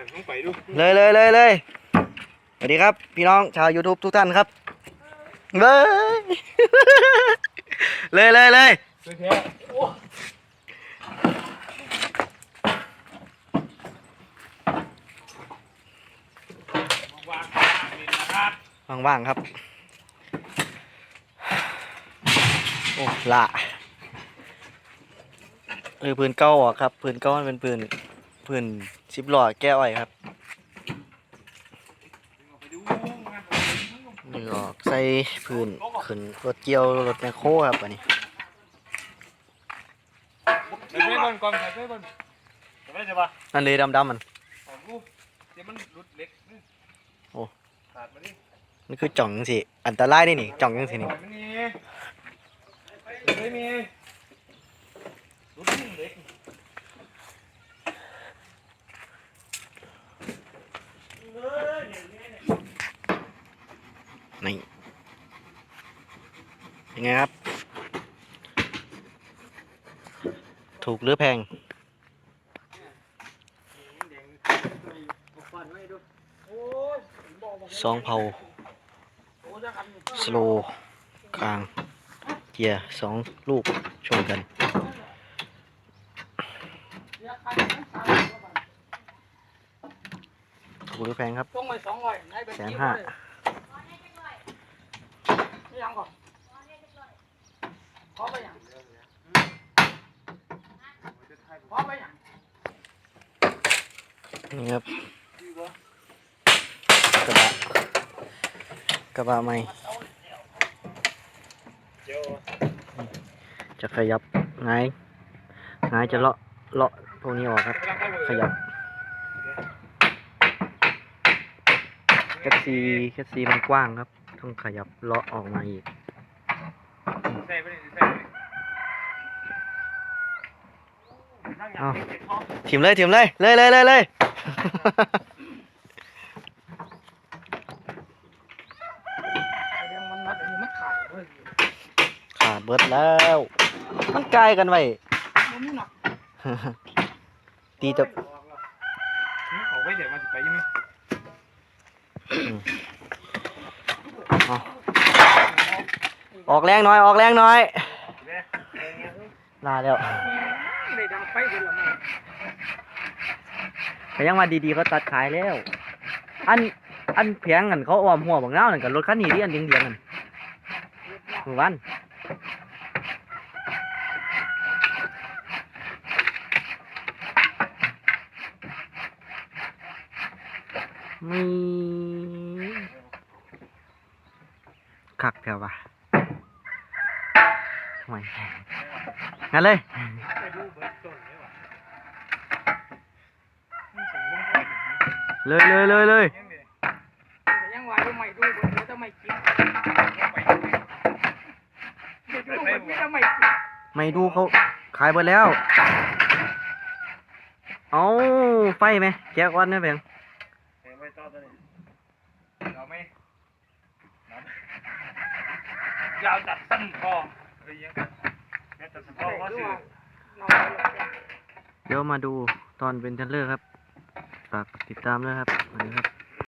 เนี่ยต้องไปดูเลยเลยเลยเลยสวัสดีครับ พี่น้องชาว YouTube ทุกท่านครับเบ้ยเลยเลยเลยโดยแท้โอ้วางนี่นะครับว่างๆครับ โอ้ละเออปืนเก้าออกครับปืนเก้ามันเป็นปืนปืน สิบล้อแก้อ้อยครับไปดูงานนี่ออกใส่ปืนขึ้นรถเกี่ยวรถแมคโครครับอันนี้ไปเซ่บอลก่อนไปเซ่บอลจะไม่ใช่ปะนั่นเลยดำๆมันของกูเดี๋ยวมันหลุดเล็กนึงโอ้ขาดมาดินี่คือจ่องจังสิ อันตรายนี่นี่จ่องจังสินี่ไม่มีไม่มีหลุดเล็ก นี่ยังไงครับ ถูกหรือแพงสองเผาสโลว์กลาง เกียร์สองลูกชนกันถูกหรือแพงครับต้องไปสองร้อยไหนเป็นแสนกี่ห้าร้อย ไม่ยังก่อนขอไปยังขอไปยังนี่ครับกระบะกระบะใหม่เดี๋ยวจะขยับไงายงายจะเลาะเลาะพวกนี้ออกครับ ขยับแคทซีแคทซีมันกว้างครับ ต้องขยับเลาะออกมาอีกใส่ไปดิใส่ไปดิเอาถิ่มเลยถิ่มเลยเลยเลยเลยเลยเรื่องมันมัดอันนี้มันขาดเลยขาดเบิดแล้ว มันใกล้กันไว้มันไม่หนักตีจะเอาไปเดี๋ยวมันจะไปยังไง ออกแรงหน่อยออกแรงหน่อยลาแล้วได้ดังไฟเป็นละมั้งแต่ยังมาดีๆเขาตัดขายแล้ว อันอันเพียงกันเขาออมหัวบังเงาหนึ่งกับรถคันนี้ที่อันเดียงเดียงกันหมู่บ้านมีคักแถวปะ ห่วยงั้นเลยเลยเลยเลยเลยยังว่าไม่ดูเดี๋ยวจะไม่กินเดี๋ยวดูเดี๋ยวจะไม่กินไม่ดูเขาขายไปแล้ว เอาไฟไหมแก๊กวันนะเพียงเห็นไว้ต่อตัวนี้เอาไหมยาวจัดสั้นพอ เรียงกันแค่จัดสั้นพอว่าสิเราเดี๋ยวมาดูตอนเป็นเทรลเลอร์ครับฝากติดตามด้วยครับสวัสดีครับ